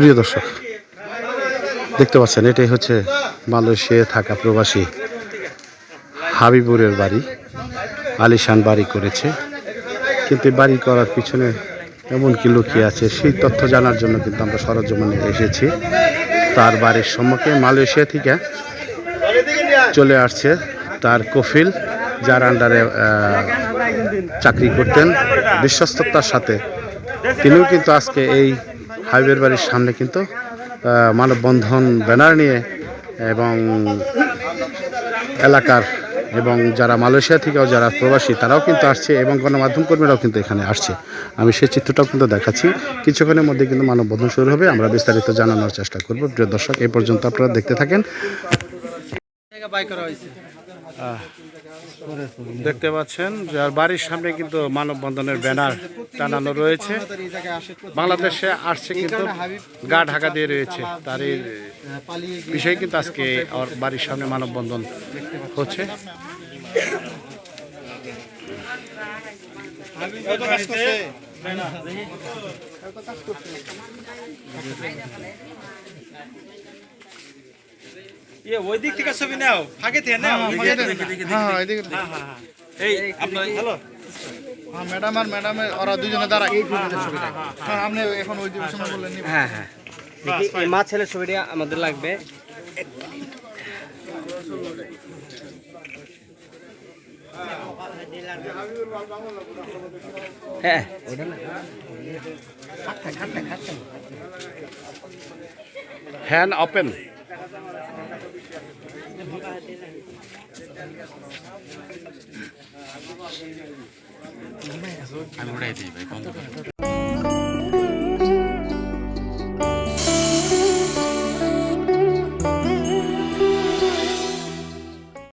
প্রিয় দর্শক, দেখতে পাচ্ছেন, এটাই হচ্ছে মালয়েশিয়ায় থাকা প্রবাসী হাবিবুরের বাড়ি। আলিশান বাড়ি করেছে, কিন্তু বাড়ি করার পিছনে এমন কি লুকিয়ে আছে, সেই তথ্য জানার জন্য কিন্তু আমরা সরজমিনে এসেছি। তার বাড়ির সম্মুখে মালয়েশিয়া থেকে চলে আসছে তার কফিল, যার আন্ডারে চাকরি করতেন। বিশ্বস্ততার সাথে তিনিও কিন্তু আজকে এই হাইওয়ের বাড়ির সামনে কিন্তু মানববন্ধন ব্যানার নিয়ে এবং এলাকার এবং যারা মালয়েশিয়া থেকেও যারা প্রবাসী তারাও কিন্তু আসছে এবং গণমাধ্যম কর্মীরাও কিন্তু এখানে আসছে। আমি সেই চিত্রটাও কিন্তু দেখাচ্ছি। কিছুক্ষণের মধ্যে কিন্তু মানববন্ধন শুরু হবে। আমরা বিস্তারিত জানানোর চেষ্টা করব। প্রিয় দর্শক, এই পর্যন্ত আপনারা দেখতে থাকেন। দেখতে পাচ্ছেন যার বাড়ির সামনে কিন্তু মানববন্ধনের ব্যানার টানানো রয়েছে। বাংলাদেশে আসছে কিন্তু গা ঢাকা দিয়ে রয়েছে। তার এই বিষয়ে কিন্তু আজকে ওর বাড়ির সামনে মানববন্ধন হচ্ছে। ইয়ে ওই দিক থেকে ছবি নাও ফাঁকে থেকে নাও হ্যাঁ এদিকে এই আপনার হ্যালো? হ্যাঁ ম্যাডাম আর ম্যাডাম ওরা দুজনে দাঁড়ায় হ্যাঁ আপনি এখন ওই সময় বললেন হ্যাঁ হ্যাঁ। মা ছেলের ছবিটা আমাদের লাগবে। হ্যাঁ। ওটা না হ্যান্ড ওপেন আমি ওটাই দিই ভাই বন্ধ